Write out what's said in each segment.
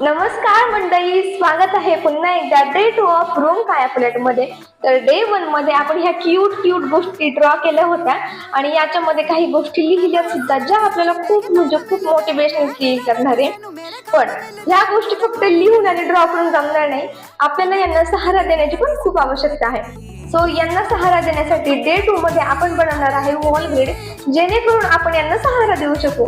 नमस्कार मंडळी स्वागत आहे पुन्हा एकदा डे टू ऑफ रूम कायापलेटमध्ये तर डे वनमध्ये आपण ह्या क्यूट क्यूट गोष्टी ड्रॉ केल्या होत्या. आणि याच्यामध्ये काही गोष्टी लिहिल्या सुद्धा ज्या आपल्याला खूप म्हणजे खूप मोटिवेशन फील करणार. आहे पण ह्या गोष्टी फक्त लिहून आणि ड्रॉ करून जमणार नाही. आपल्याला यांना सहारा देण्याची पण खूप आवश्यकता आहे. सो यांना सहारा देण्यासाठी डे टू मध्ये आपण बनवणार आहे वॉल ग्रेड जेणेकरून आपण यांना सहारा देऊ शकू.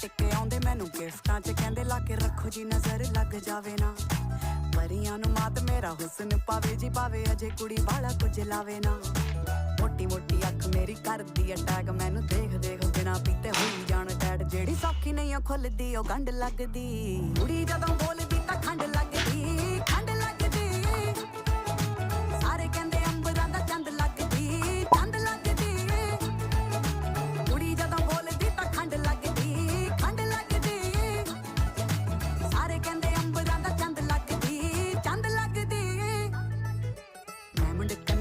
ਟਿੱਕੇ ਆਉਂਦੇ ਮੈਨੂੰ ਗਿਫਟਾਂ 'ਚ ਕਹਿੰਦੇ ਲਾ ਕੇ ਰੱਖੋ ਜੀ ਨਜ਼ਰ ਲੱਗ ਜਾਵੇ ਨਾ। ਪਰੀਆਂ ਨੂੰ ਮਾਤ ਮੇਰਾ ਹੁਸਨ ਪਾਵੇ ਜੀ ਪਾਵੇ, ਅਜੇ ਕੁੜੀ ਵਾਲਾ ਕੁਝ ਲਾਵੇ ਨਾ। ਮੋਟੀ ਮੋਟੀ ਅੱਖ ਮੇਰੀ ਕਰਦੀ ਅਟੈਕ ਮੈਨੂੰ ਦੇਖ ਦੇਖ ਬਿਨਾ ਪੀਤੇ ਹੋਈ ਜਾਣ ਟੈਡ। ਜਿਹੜੀ ਸੌਖੀ ਨਹੀਂ ਉਹ ਖੁੱਲਦੀ, ਉਹ ਗੰਢ ਲੱਗਦੀ। ਕੁੜੀ ਜਦੋਂ ਬੋਲਦੀ ਤਾਂ ਖੰਡ ਲੱਗਦੀ।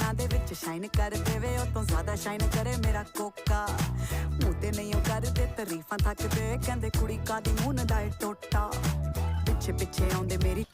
ਡਾਇਮੰਡ ਦੇ ਵਿੱਚ ਸ਼ਾਈਨ ਕਰ ਦੇਵੇ ਉਹ ਤੋਂ ਜ਼ਿਆਦਾ ਸ਼ਾਈਨ ਕਰੇ ਮੇਰਾ ਕੋਕਾ। ਮੂੰਹ ਤੇ ਨਹੀਂ ਉਹ ਕਰਦੇ, ਤਾਰੀਫਾਂ ਥੱਕਦੇ, ਕਹਿੰਦੇ ਕੁੜੀ ਕਾਦੀ ਮੂੰਹ ਦਾ ਟੋਟਾ। ਪਿੱਛੇ ਪਿੱਛੇ ਆਉਂਦੇ ਮੇਰੀ